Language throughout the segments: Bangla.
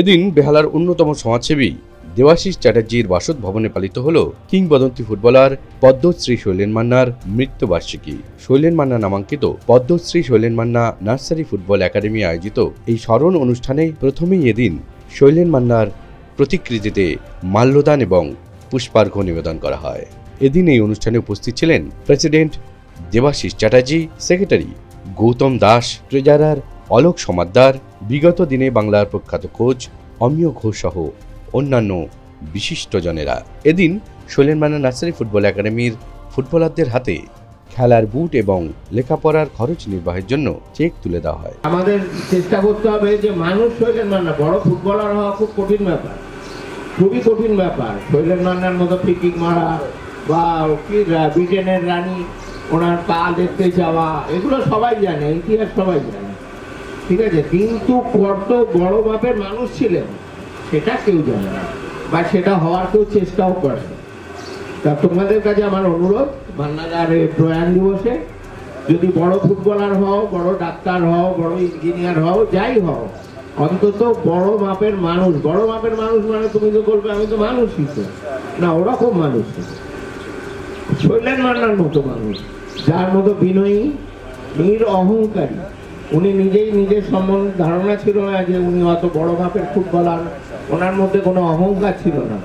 এদিন বেহালার অন্যতম সমাজসেবী দেবাশিস চ্যাটার্জির বাসভবনে পালিত হল কিংবদন্তি ফুটবলার পদ্মশ্রী শৈলেন মান্নার মৃত্যুবার্ষিকী। শৈলেন মান্না নামাঙ্কিত Padmashri Shailen Manna nursery football academy আয়োজিত এই স্মরণ অনুষ্ঠানে প্রথমেই এদিন শৈলেন মান্নার প্রতিকৃতিতে মাল্যদান এবং পুষ্পার্ঘ্য নিবেদন করা হয়। এদিন এই অনুষ্ঠানে উপস্থিত ছিলেন president Debashis Chatterjee, secretary Goutam Das, treasurer Alok Samaddar, বিগত দিনে বাংলার প্রখ্যাত কোচ অমিয় ঘোষ সহ অন্যান্য বিশিষ্টজনেরা। এদিন শৈলেন মান্না নার্সারি ফুটবল একাডেমির ফুটবলারদের হাতে খেলার বুট এবং লেখাপড়ার খরচ নির্বাহের জন্য চেক তুলে দেওয়া হয়। আমাদের চেষ্টা করতে হবে যে মানুষ শৈলেন মান্না বড় ফুটবলার হওয়া খুব কঠিন ব্যাপার। খুবই কঠিন ব্যাপার। শৈলেন মান্নার মতো ফ্রিকিক মারা বা কি, ব্রিটেনের রানী, ওনার পা দেখতে যাওয়া, এগুলো সবাই জানে, ইতিহাস সবাই জানে। ঠিক আছে, কিন্তু কত বড় মাপের মানুষ ছিলেন, সেটা কেউ জানে না, বা সেটা হওয়ার কেউ চেষ্টাও করে তা তোমাদের কাছে আমার অনুরোধ এই প্রয়াণ দিবসে, যদি বড় ফুটবলার হও, বড় ডাক্তার হও, বড় ইঞ্জিনিয়ার হও, যাই হও, অন্তত বড় মাপের মানুষ, বড় মাপের মানুষ মানে তুমি তো বলবে, আমি তো মানুষই তো। না, ওরকম মানুষ। শৈলেন মান্নার মতো মানুষ, যার মতো বিনয়ী নির অহংকারী। উনি নিজেই নিজের সম্বন্ধে ধারণা ছিল না যে উনি অত বড় মাপের ফুটবলার। ওনার মধ্যে কোনো অহংকার ছিল না।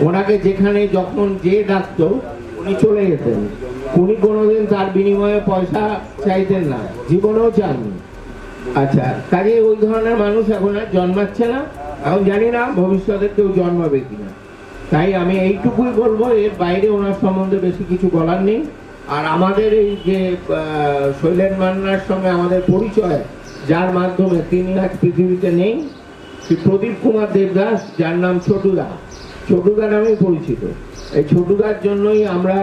ওনাকে যেখানে যখন যে ডাকতো, উনি চলে যেতেন। উনি কোনোদিন তার বিনিময়ে পয়সা চাইতেন না, জীবনেও চাননি। আচ্ছা কাজে ওই ধরনের মানুষ এখন আর জন্মাচ্ছে না। এখন জানি না ভবিষ্যতে কেউ জন্মাবে কিনা। তাই আমি এইটুকুই বলব, এর বাইরে ওনার সম্বন্ধে বেশি কিছু বলার নেই। আর আমাদের এই যে শৈলেন মান্নার সঙ্গে আমাদের পরিচয়, যার মাধ্যমে তিনি আজ পৃথিবীতে নেই শ্রী প্রদীপ কুমার দেবদাস, যার নাম ছোটুদা। ছোটুদা নামেই পরিচিত। এই ছোটুদার জন্যই আমরা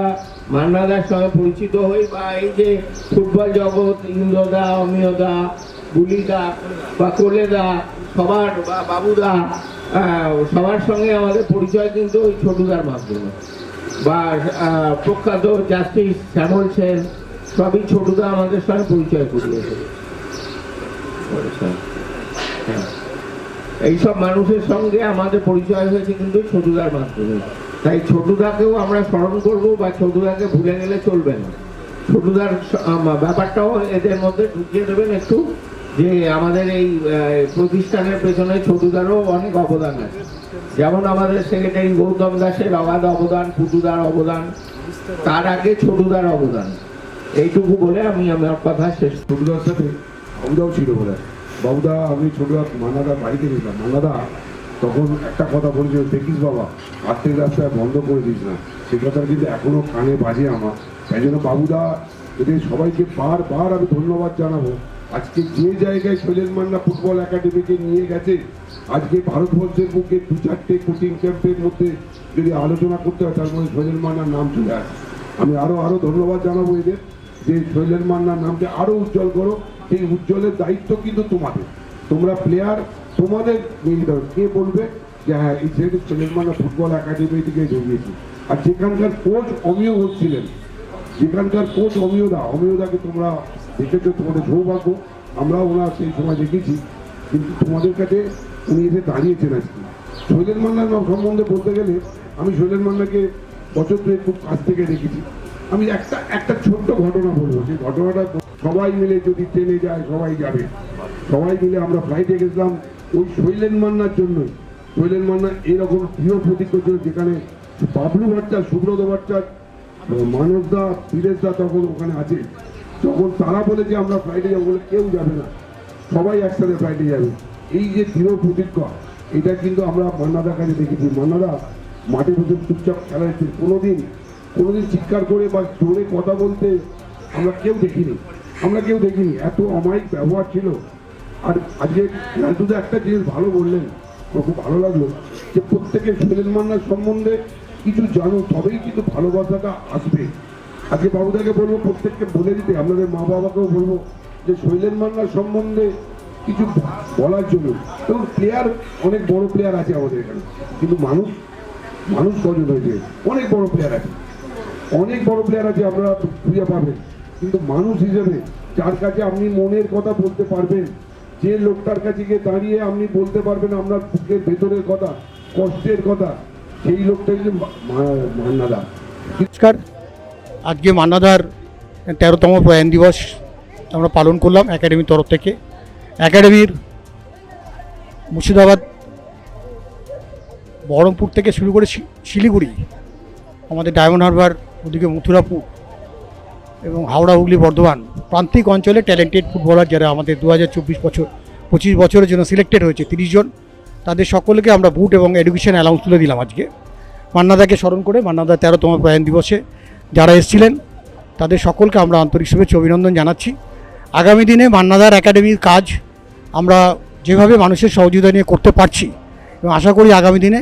মান্নাদার সঙ্গে পরিচিত হই বা এই যে ফুটবল জগৎ, ইন্দ্রদা, অমিয়দা বুলিদা বা কোলেদা, সবার বা বাবুদা সবার সঙ্গে আমাদের পরিচয় কিন্তু ওই ছোটুদার মাধ্যমে। বা প্রখ্যাত জাস্টিস শ্যামল সেন, সবই ছোটুদা আমাদের সঙ্গে পরিচয় করিয়েছে হ্যাঁ। এইসব মানুষের সঙ্গে আমাদের পরিচয় হয়েছে কিন্তু মাধ্যমে। তাই ছোটুদাকেও আমরা স্মরণ করব বা ছোটুদাকে ভুলে গেলে চলবে না। ছোটুদার ব্যাপারটাও এদের মধ্যে ঢুকিয়ে দেবেন একটু, যে আমাদের এই প্রতিষ্ঠানের পেছনে ছোটুদারও অনেক অবদান আছে। যেমন আমাদের সেক্রেটারি গৌতম দাসের অগাধ অবদান, পুটুদার অবদান, তার আগে ছোটুদার অবদান। এইটুকু বলে আমি আমার কথা শেষ ছোটদার সাথে বাবুদাও ছিল বলে। বাবুদা, আমি ছোটদা মান্নাদা বাড়িতে গেছিলাম। মান্নাদা তখন একটা কথা বলেছিল, দেখিস বাবা আর্থিক রাস্তায় বন্ধ করে দিস না। সে কথা কিন্তু এখনও কানে বাজে আমার। তাই জন্য বাবুদা এদের সবাইকে বারবার আমি ধন্যবাদ জানাব। আজকে যে জায়গায় শৈলেন মান্না ফুটবল একাডেমিকে নিয়ে গেছে, আজকে ভারতবর্ষের বুকে দু চারটে কোচিং ক্যাম্পের মধ্যে যদি আলোচনা করতে হয়, তার মধ্যে শৈলেন মান্নার নাম চলে আসে আমি আরও আরও ধন্যবাদ জানাব এদের যে শৈলেন মান্নার নামকে আরও উজ্জ্বল করো। সেই উজ্জ্বলের দায়িত্ব কিন্তু তোমাদের। তোমরা প্লেয়ার তোমাদের নিয়ে কে বলবে যে হ্যাঁ এই ছেলেটি শৈলেন মান্না ফুটবল একাডেমি থেকে জড়িয়েছে। আর যেখানকার কোচ অমিয় হচ্ছিলেন ছিলেন, যেখানকার কোচ অমিয়দা, অমিয়দাকে তোমরা দেখেছ তোমাদের সৌভাগ্য। আমরাও ওনার সেই সময় দেখেছি। কিন্তু তোমাদের কাছে উনি এসে দাঁড়িয়েছেন আজকে। শৈলেন মান্নার সম্বন্ধে বলতে গেলে, আমি শৈলেন মান্নাকে বছর দুয়েক খুব কাছ থেকে দেখেছি। আমি একটা একটা ছোট্ট ঘটনা বলব। সেই ঘটনাটা সবাই মিলে যদি ট্রেনে যায়, সবাই যাবে। সবাই মিলে আমরা ফ্লাইটে গেছিলাম ওই শৈলেন মান্নার জন্যই। শৈলেন মান্না এরকম প্রিয় প্রতিজ্ঞ ছিল যেখানে বাবলু ভট্টার সুব্রত ভট্টার মানবদা দা তখন ওখানে আছে। তখন তারা বলে যে আমরা ফ্লাইটে যাব বলে কেউ যাবে না। সবাই একসাথে ফ্লাইটে যাবে। এই যে দৃঢ় প্রতিজ্ঞা, এটা কিন্তু আমরা মান্নাদার কাছে দেখেছি। মান্নাদা, মাঠে বসে চুপচাপ খেলা হচ্ছে কোনোদিন কোনোদিন চিৎকার করে বা জোরে কথা বলতে আমরা কেউ দেখিনি। আমরা কেউ দেখিনি। এত অমায়িক ব্যবহার ছিল। আর আজকে লালটুদা একটা জিনিস ভালো বললেন, আমার খুব ভালো লাগল, যে প্রত্যেকে সুনীল মান্নার সম্বন্ধে কিছু জানো, তবেই কিন্তু ভালোবাসাটা আসবে। আজকে বাবুদাকে বলব, প্রত্যেককে বলে দিতে, আপনাদের মা বাবাকেও বলব যে শৈলেন মান্নার সম্বন্ধে কিছু বলার জন্য। এবং প্লেয়ার অনেক বড় প্লেয়ার আছে আমাদের এখানে। কিন্তু মানুষ মানুষ কজন হয়েছে। অনেক বড় প্লেয়ার আছে। অনেক বড় প্লেয়ার আছে, আপনারা খুঁজে পাবেন। কিন্তু মানুষ হিসেবে, যার কাছে আপনি মনের কথা বলতে পারবেন, যে লোকটার কাছে গিয়ে দাঁড়িয়ে আপনি বলতে পারবেন আপনার বুকের ভেতরের কথা, কষ্টের কথা, সেই লোকটা মা- মান্নাদা। নমস্কার। আজকে মান্নাদার তেরোতম প্রয়াণ দিবস আমরা পালন করলাম একাডেমির তরফ থেকে। একাডেমির মুর্শিদাবাদ, বহরমপুর থেকে শুরু করে শিলিগুড়ি, আমাদের ডায়মন্ড হারবার, ওদিকে মথুরাপুর এবং হাওড়া, হুগলি, বর্ধমান প্রান্তিক অঞ্চলে ট্যালেন্টেড ফুটবলার যারা আমাদের দু হাজার চব্বিশ বছর, পঁচিশ বছরের জন্য সিলেক্টেড হয়েছে তিরিশ জন। তাদের সকলকে আমরা বুট এবং এডুকেশন অ্যালাউন্স তুলে দিলাম আজকে। মান্নাদাকে স্মরণ করে মান্নাদা তেরোতম প্রয়াণ দিবসে যারা এসেছিলেন, তাদের সকলকে আমরা আন্তরিক শুভেচ্ছা অভিনন্দন জানাচ্ছি। আগামী দিনে মান্নাদার একাডেমির কাজ আমরা যেভাবে মানুষের সহযোগিতা নিয়ে করতে পারছি, এবং আশা করি আগামী দিনে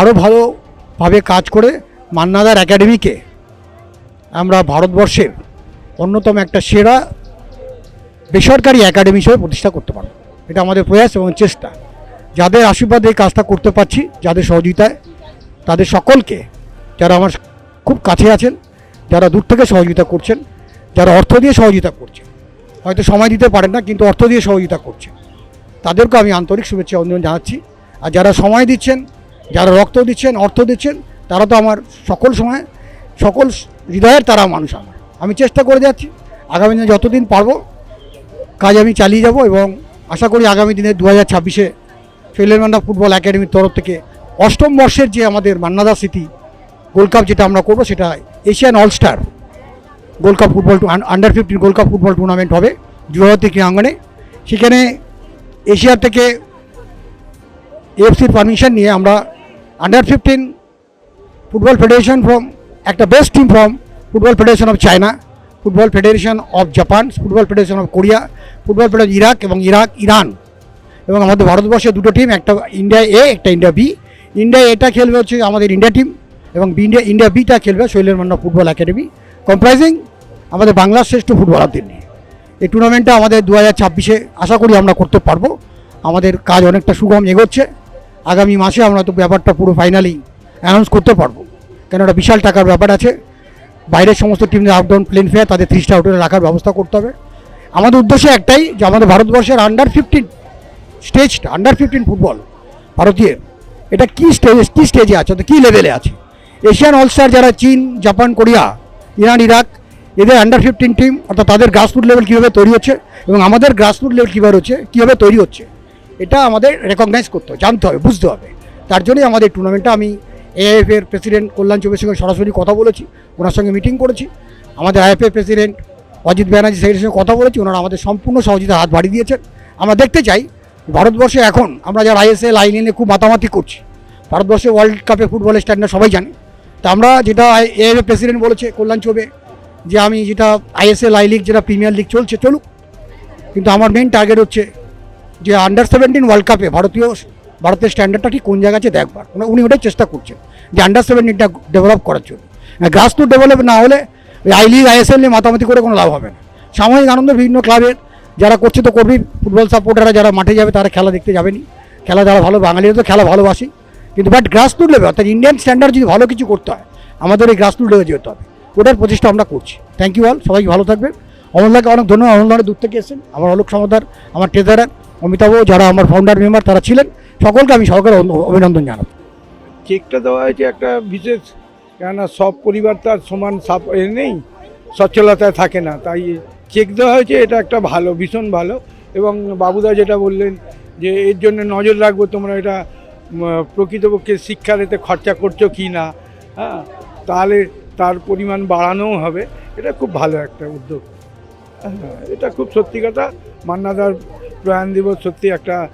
আরও ভালোভাবে কাজ করে মান্নাদার একাডেমিকে আমরা ভারতবর্ষের অন্যতম একটা সেরা বেসরকারি একাডেমি হিসেবে প্রতিষ্ঠা করতে পারব। এটা আমাদের প্রয়াস এবং চেষ্টা। যাদের আশীর্বাদে এই কাজটা করতে পারছি, যাদের সহযোগিতায়, তাদের সকলকে, যারা আমার খুব কাছে আছেন, যারা দূর থেকে সহযোগিতা করছেন, যারা অর্থ দিয়ে সহযোগিতা করছেন। হয়তো সময় দিতে পারেন না, কিন্তু অর্থ দিয়ে সহযোগিতা করছেন। তাদেরকে আমি আন্তরিক শুভেচ্ছা অভিনন্দন জানাচ্ছি। আর যারা সময় দিচ্ছেন, যারা রক্ত দিচ্ছেন, অর্থ দিচ্ছেন, তারা তো আমার সকল সময়, সকল হৃদয়ের তারা মানুষ আমার। আমি চেষ্টা করে যাচ্ছি, আগামী দিনে যতদিন পারব, কাজ আমি চালিয়ে যাব এবং আশা করি আগামী দিনে দু হাজার ছাব্বিশে শৈলের ফুটবল একাডেমির তরফ থেকে অষ্টম বর্ষের যে আমাদের মান্নাদা স্মৃতি গোল্ড কাপ যেটা আমরা করব সেটা Asian all star gold cup football under fifteen gold cup football tournament হবে জুয়াহাতি ক্রীড়াঙ্গনে সেখানে এশিয়া থেকে এএফসির পারমিশন নিয়ে আমরা under fifteen football federation from একটা best team from football federation of China football federation of Japan football federation of Korea football federation Iraq এবং ইরাক ইরান এবং আমাদের ভারতবর্ষের দুটো টিম একটা ইন্ডিয়া এ একটা ইন্ডিয়া বি ইন্ডিয়া এটা খেলবে হচ্ছে আমাদের ইন্ডিয়া টিম এবং ইন্ডিয়া ইন্ডিয়া বিটা খেলবে শৈলের মান্না ফুটবল একাডেমি। কম্প্রাইজিং আমাদের বাংলার শ্রেষ্ঠ ফুটবলারদের নিয়ে। এই টুর্নামেন্টটা আমাদের দু হাজার ছাব্বিশে আশা করি আমরা করতে পারব। আমাদের কাজ অনেকটা সুগম এগোচ্ছে। আগামী মাসে আমরা তো ব্যাপারটা পুরো ফাইনালি অ্যানাউন্স করতে পারব। কেন একটা বিশাল টাকার ব্যাপার আছে। বাইরের সমস্ত টিমদের আপ ডাউন প্লেন ফেয়ার তাদের থ্রি স্টার হোটেলে রাখার ব্যবস্থা করতে হবে। আমাদের উদ্দেশ্য একটাই যে আমাদের ভারতবর্ষের আন্ডার ফিফটিন স্টেজটা আন্ডার ফিফটিন ফুটবল ভারতীয়, এটা কী স্টেজে কী স্টেজে আছে? অর্থাৎ কী লেভেলে আছে? এশিয়ান অলস্টার যারা চীন, জাপান, কোরিয়া, ইরান, ইরাক, এদের আন্ডার ফিফটিন টিম অর্থাৎ তাদের গ্রাসরুট লেভেল কীভাবে তৈরি হচ্ছে এবং আমাদের গ্রাসরুট লেভেল কীভাবে হচ্ছে, কীভাবে তৈরি হচ্ছে, এটা আমাদের রেকগনাইজ করতে হবে, জানতে হবে, বুঝতে হবে। তার জন্যই আমাদের টুর্নামেন্টটা আমি এআইএফ এর প্রেসিডেন্ট কল্যাণ চৌবের সঙ্গে সরাসরি কথা বলেছি, ওনার সঙ্গে মিটিং করেছি। আমাদের আইএফ এর প্রেসিডেন্ট অজিত ব্যানার্জি সাইডের সঙ্গে কথা বলেছি, ওনারা আমাদের সম্পূর্ণ সহযোগিতা হাত বাড়িয়ে দিয়েছেন। আমরা দেখতে চাই, ভারতবর্ষে এখন আমরা যারা আইএসএল আই নিয়ে খুব মাতামাতি করছি, ভারতবর্ষে ওয়ার্ল্ড কাপে ফুটবলের স্ট্যান্ডার্ড সবাই জানে। তা আমরা যেটা এআইএফ প্রেসিডেন্ট বলেছে, কল্যাণ চৌবে, যে আমি যেটা আইএসএল আই লিগ যেটা প্রিমিয়ার লিগ চলছে, চলুক। কিন্তু আমার মেন টার্গেট হচ্ছে যে আন্ডার সেভেন্টিন ওয়ার্ল্ড কাপে ভারতীয়, ভারতের স্ট্যান্ডার্ডটা ঠিক কোন জায়গা আছে, দেখবার। উনি- উনি ওটাই চেষ্টা করছেন, যে আন্ডার সেভেন্টিনটা ডেভেলপ করার জন্য। গ্রাস রুট ডেভেলপ না হলে আই লিগ আইএসএল নিয়ে মাতামাতি করে কোনো লাভ হবে না। সাময়িক আনন্দ বিভিন্ন ক্লাবের যারা করছে তো করবেই ফুটবল সাপোর্টাররা যারা মাঠে যাবে, তারা খেলা দেখতে যাবেনি। খেলা যারা ভালো, বাঙালিরা তো খেলা ভালোবাসি কিন্তু বাট গ্রাস রুট লেভেল অর্থাৎ ইন্ডিয়ান স্ট্যান্ডার্ড যদি ভালো কিছু করতে হয়, আমাদের এই গ্রাস রুট লেভেল যেতে হবে। ওটার প্রচেষ্টা আমরা করছি। থ্যাংক ইউ অল সবাই ভালো থাকবেন। অমলদাকে অনেক ধন্যবাদ অমলদার দূর থেকে এসেছেন, আমার অলোক সমাদার, আমার ট্রেজারার অমিতাভ, যারা আমার ফাউন্ডার মেম্বার তারা ছিলেন। সকলকে আমি সহকারে অভিনন্দন জানাব। চেকটা দেওয়া হয়েছে একটা বিশেষ, কেননা সব পরিবার তার সমান সাপ নেই, সচ্ছলতায় থাকে না। তাই চেক দেওয়া হয়েছে, এটা একটা ভালো, ভীষণ ভালো। এবং বাবুদা যেটা বললেন যে, এর জন্য নজর রাখব তোমরা এটা প্রকৃতপক্ষে শিক্ষার এতে খরচা করছ কি না হ্যাঁ? তাহলে তার পরিমাণ বাড়ানোও হবে। এটা খুব ভালো একটা উদ্যোগ। হ্যাঁ এটা খুব সত্যি কথা। মান্নাদার প্রয়াণ দিবস সত্যি একটা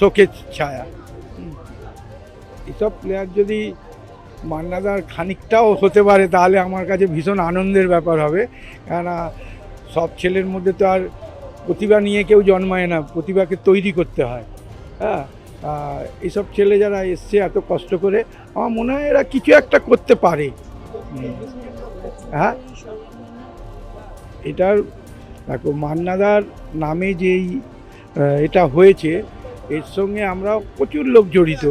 শোকের ছায়া। এসব প্লেয়ার যদি মান্নাদার খানিকটাও হতে পারে, তাহলে আমার কাছে ভীষণ আনন্দের ব্যাপার হবে। কেননা সব ছেলের মধ্যে তো আর প্রতিভা নিয়ে কেউ জন্মায় না। প্রতিভাকে তৈরি করতে হয়। হ্যাঁ? এইসব ছেলে যারা এসছে এত কষ্ট করে আমার মনে হয় এরা কিছু একটা করতে পারে। হ্যাঁ? এটার দেখো মান্নাদার নামে যেই এটা হয়েছে এর সঙ্গে আমরা প্রচুর লোক জড়িত।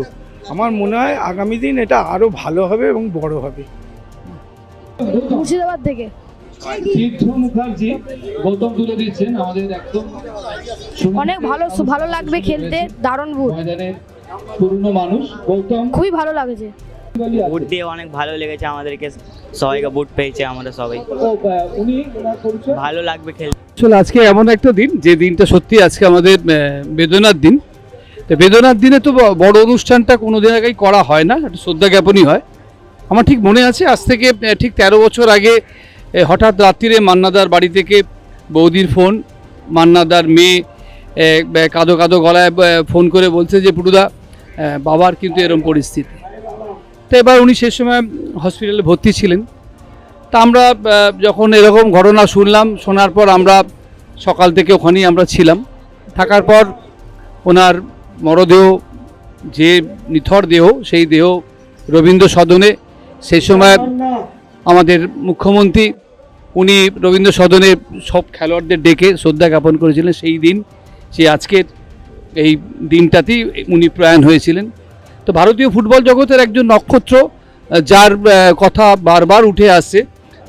আমার মনে হয় আগামী দিন এটা আরও ভালো হবে এবং বড় হবে। মুর্শিদাবাদ থেকে। তীর্থ মুখার্জি গৌতম তুলে দিচ্ছেন আমাদের একদম অনেক ভালো ভালো লাগবে খেলতে দারুণ বুট পুরনো মানুষ গৌতম। খুবই ভালো লাগছে। বুট দিয়ে অনেক ভালো লেগেছে আমাদেরকে সবাইকে বুট পেয়েছে আমরা সবাই। উনি ভালো লাগবে খেলতে। আসলে আজকে এমন একটা দিন যে দিনটা সত্যি আজকে আমাদের বেদনার দিন। তো বেদনার দিনে তো বড় অনুষ্ঠানটা কোনো দিন আগেই করা হয় না একটা শ্রদ্ধা জ্ঞাপনই হয়। আমার ঠিক মনে আছে আজ থেকে ঠিক তেরো বছর আগে হঠাৎ রাত্রিরে মান্নাদার বাড়ি থেকে বৌদির ফোন, মান্নাদার মেয়ে কাঁদো কাঁদো গলায় ফোন করে বলছে যে, পুটুদা বাবার কিন্তু এরম পরিস্থিতি। তো এবার উনি সে সময় হসপিটালে ভর্তি ছিলেন। তা আমরা যখন এরকম ঘটনা শুনলাম, শোনার পর আমরা সকাল থেকে ওখানেই আমরা ছিলাম। থাকার পর ওনার মরদেহ, যে নিথর দেহ, সেই দেহ রবীন্দ্র সদনে সেই সময় আমাদের মুখ্যমন্ত্রী, উনি রবীন্দ্র সদনে সব খেলোয়াড়দের ডেকে শ্রদ্ধা জ্ঞাপন করেছিলেন সেই দিন সে আজকের এই দিনটাতেই উনি প্রয়াণ হয়েছিলেন। তো ভারতীয় ফুটবল জগতের একজন নক্ষত্র, যার কথা বারবার উঠে আসছে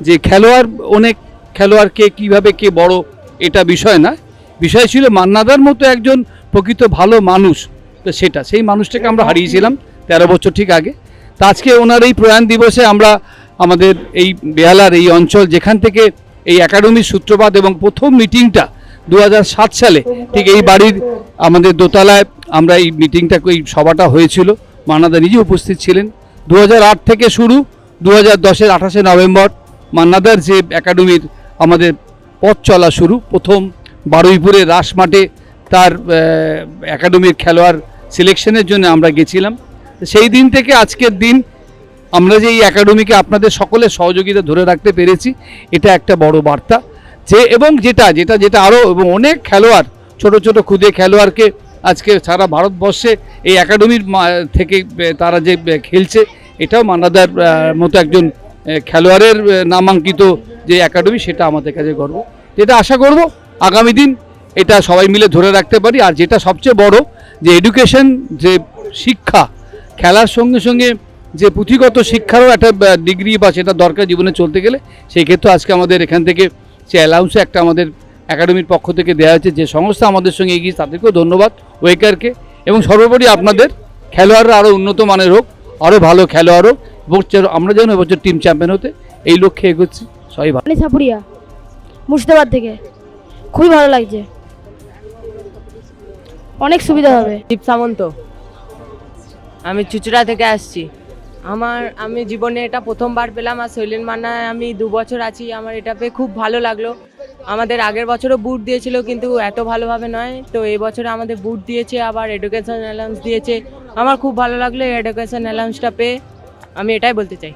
যে খেলোয়াড় অনেক খেলোয়াড়কে কীভাবে কে বড়, এটা বিষয় না। বিষয় ছিল মান্নাদার মতো একজন প্রকৃত ভালো মানুষ, তো সেটা। সেই মানুষটাকে আমরা হারিয়েছিলাম তেরো বছর ঠিক আগে। তা আজকে ওনার এই প্রয়াণ দিবসে আমরা আমাদের এই বেহালার এই অঞ্চল, যেখান থেকে এই একাডেমির সূত্রপাত এবং প্রথম মিটিংটা দু হাজার সাত সালে, ঠিক এই বাড়ির আমাদের দোতলায় আমরা এই মিটিংটা, এই সভাটা হয়েছিল। মান্নাদা নিজে উপস্থিত ছিলেন। দু হাজার আট থেকে শুরু দু হাজার দশের আঠাশে নভেম্বর, মান্নাদার যে একাডেমির আমাদের পথ চলা শুরু, প্রথম বারুইপুরে রাস মাঠে তার একাডেমির খেলোয়াড় সিলেকশনের জন্য আমরা গেছিলাম। সেই দিন থেকে আজকের দিন আমরা যে এই একাডেমিকে আপনাদের সকলের সহযোগিতা ধরে রাখতে পেরেছি, এটা একটা বড় বার্তা। যে এবং যেটা যেটা যেটা আরও এবং অনেক খেলোয়াড়, ছোট ছোট ক্ষুদে খেলোয়াড়কে আজকে সারা ভারতবর্ষে এই একাডেমির থেকে তারা যে খেলছে, এটাও মান্নাদার মতো একজন খেলোয়াড়ের নামাঙ্কিত যে একাডেমি সেটা আমাদের কাছে গর্ব। যেটা আশা করব, আগামী দিন এটা সবাই মিলে ধরে রাখতে পারি। আর যেটা সবচেয়ে বড়, যে এডুকেশন যে শিক্ষা, খেলার সঙ্গে সঙ্গে যে পুঁথিগত শিক্ষারও একটা ডিগ্রি বা সেটা দরকার জীবনে চলতে গেলে সেই ক্ষেত্রে আজকে আমাদের এখান থেকে সে অ্যালাউন্সে একটা আমাদের একাডেমির পক্ষ থেকে দেওয়া হয়েছে যে সংস্থা আমাদের সঙ্গে এগিয়ে তাদেরকেও ধন্যবাদ ওয়েকারকে। এবং সর্বোপরি আপনাদের খেলোয়াড়রা আরও উন্নত মানের হোক আরও ভালো খেলোয়াড় হোক এবং আমরা যেন এবছর টিম চ্যাম্পিয়ন হতে এই লক্ষ্যে এগোচ্ছি। সবাই ভালো। ছাপুরিয়া মুর্শিদাবাদ থেকে। খুবই ভালো লাগছে। অনেক সুবিধা হবে। দীপ সামন্ত। আমি চুচড়া থেকে আসছি। আমার, আমি জীবনে এটা প্রথমবার পেলাম আর শৈলেন মান্নায় আমি দু বছর আছি, আমার এটা পেয়ে খুব ভালো লাগল। আমাদের আগের বছরও বুট দিয়েছিল কিন্তু এত ভালোভাবে নয়, তো এবছরে বছরে আমাদের বুট দিয়েছে, আবার এডুকেশন অ্যালাউন্স দিয়েছে। আমার খুব ভালো লাগল এই এডুকেশন অ্যালাউন্সটা পেয়ে, আমি এটাই বলতে চাই।